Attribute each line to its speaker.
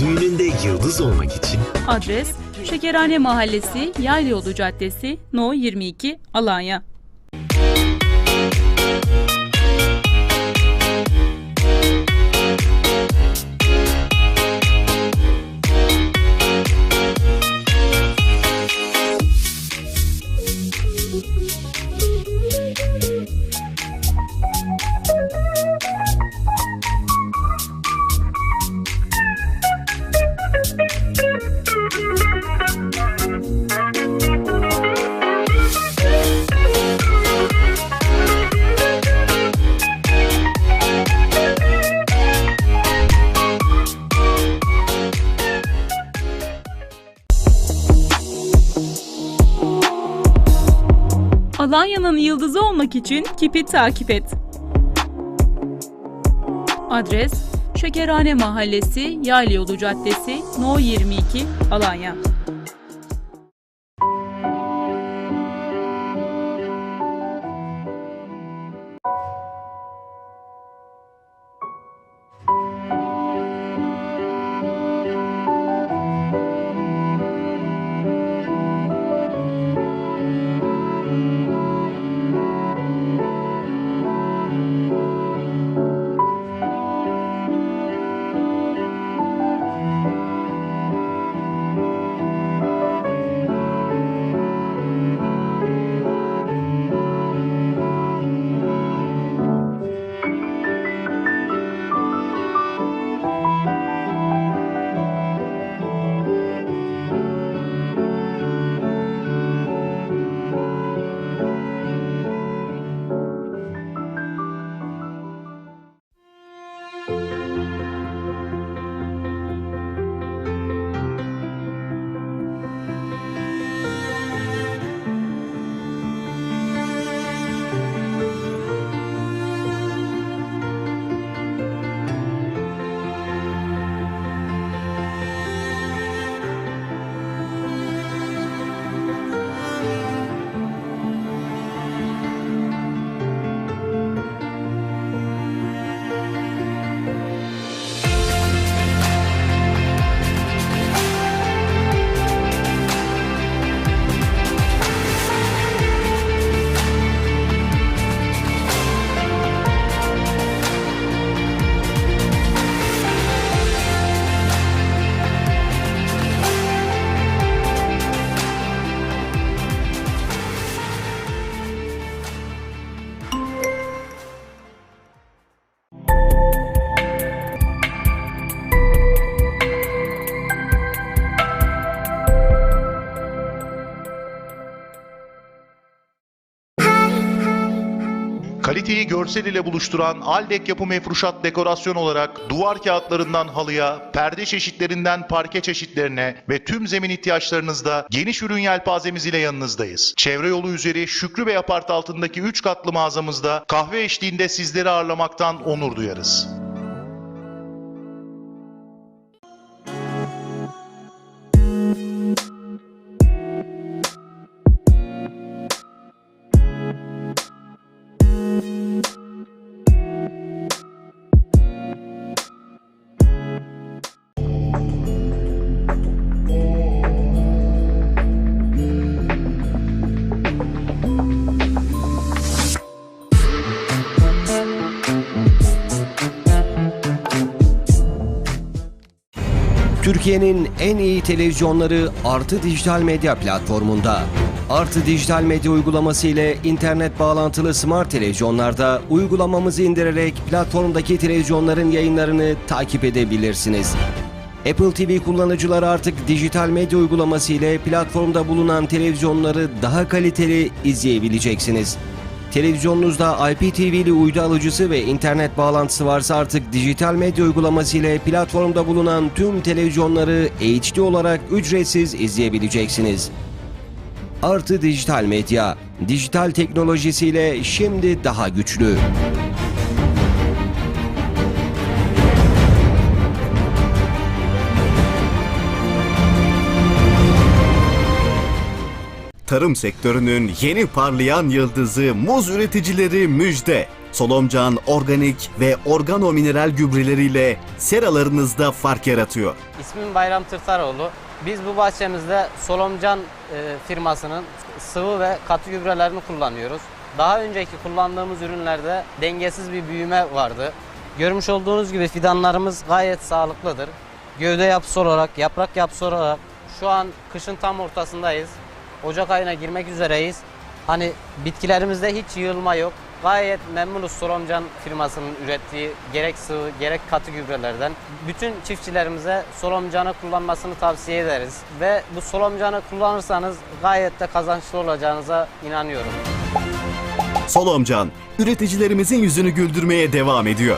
Speaker 1: Düğününde yıldız olmak için.
Speaker 2: Adres Şekerhane Mahallesi, Yaylayolu Caddesi, No 22, Alanya. Alanya'nın yıldızı olmak için Kip'i takip et. Adres Şekerhane Mahallesi, Yaylayolu Caddesi, No 22, Alanya.
Speaker 3: Kaliteyi görsel ile buluşturan Aldek Yapı Mefruşat dekorasyon olarak duvar kağıtlarından halıya, perde çeşitlerinden parke çeşitlerine ve tüm zemin ihtiyaçlarınızda geniş ürün yelpazemiz ile yanınızdayız. Çevre yolu üzeri Şükrü Bey apart altındaki 3 katlı mağazamızda kahve eşliğinde sizleri ağırlamaktan onur duyarız.
Speaker 4: Türkiye'nin en iyi televizyonları Artı Dijital Medya platformunda. Artı Dijital Medya uygulaması ile internet bağlantılı smart televizyonlarda uygulamamızı indirerek platformdaki televizyonların yayınlarını takip edebilirsiniz. Apple TV kullanıcıları artık dijital medya uygulaması ile platformda bulunan televizyonları daha kaliteli izleyebileceksiniz. Televizyonunuzda IPTV'li uydu alıcısı ve internet bağlantısı varsa artık dijital medya uygulaması ile platformda bulunan tüm televizyonları HD olarak ücretsiz izleyebileceksiniz. Artı Dijital Medya, dijital teknolojisiyle şimdi daha güçlü.
Speaker 5: Tarım sektörünün yeni parlayan yıldızı muz üreticileri müjde. Solomcan organik ve organo mineral gübreleriyle seralarınızda fark yaratıyor.
Speaker 6: İsmim Bayram Tırtaroğlu. Biz bu bahçemizde Solomcan e, firmasının sıvı ve katı gübrelerini kullanıyoruz. Daha önceki kullandığımız ürünlerde dengesiz bir büyüme vardı. Görmüş olduğunuz gibi fidanlarımız gayet sağlıklıdır. Gövde yapısı olarak, yaprak yapısı olarak şu an kışın tam ortasındayız. Ocak ayına girmek üzereyiz. Hani bitkilerimizde hiç yığılma yok. Gayet memnunuz Solomcan firmasının ürettiği gerek sıvı gerek katı gübrelerden. Bütün çiftçilerimize Solomcan'ı kullanmasını tavsiye ederiz. Ve bu Solomcan'ı kullanırsanız gayet de kazançlı olacağınıza inanıyorum.
Speaker 5: Solomcan, üreticilerimizin yüzünü güldürmeye devam ediyor.